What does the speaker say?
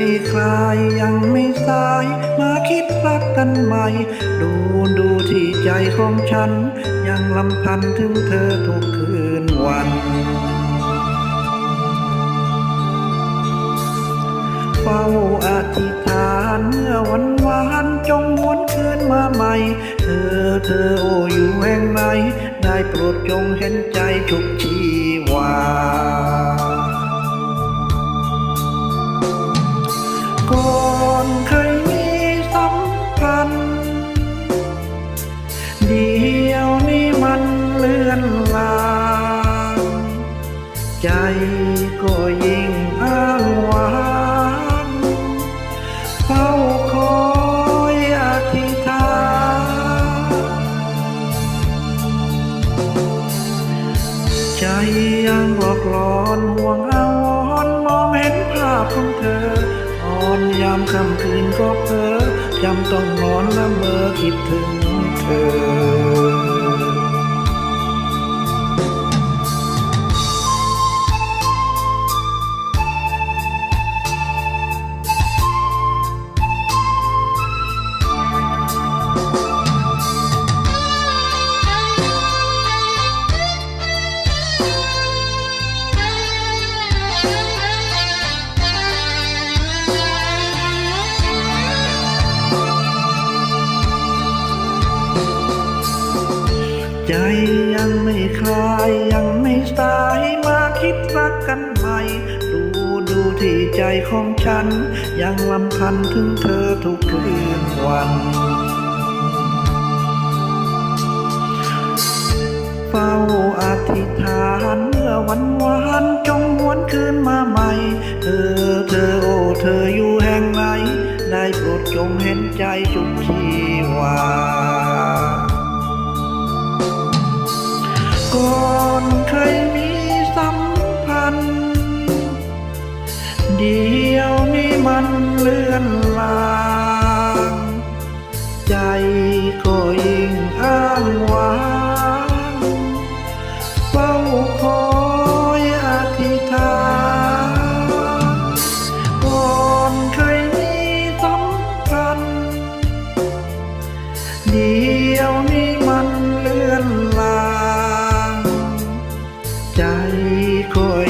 ลี่คลายยังไม่สาย มาคิดรักกันใหม่ ดูดูที่ใจของฉัน ยังลำพันถึงเธอทุกคืนวัน เฝ้าอธิษฐานเมื่อวันวานจงวนคืนมาใหม่ เธอเธอโออยู่แห่งไหน ได้โปรดจงเห็นใจฉุกชี ใจก็ยิ่งอ้างว้างเฝ้าคอยอธิษฐานใจยังหลอกหลอนห่วงอาวรมองเห็นภาพของเธออ่อนยามค่ำคืนก็เพ้อจำต้องนอนละเมอคิดถึงเธอ ใจยังไม่คลายยังไม่สายมาคิดรักกันใหม่ดูดูที่ใจของฉัน ยังลำพันถึงเธอทุกคืนวันเฝ้าอธิษฐานเมื่อวันวานจงหวนคืนมาใหม่ เธอเธอโอ้เธออยู่แห่งไหน ได้โปรดจงเห็นใจจุกชีวา เดียวนี้มันเลื่อนลางใจก็ยิ่งอ้างว้างเฝ้าคอยอธิษฐานก่อนเคยมีสัมพันธ์เดียวนี้มันเลื่อนลางใจก็ย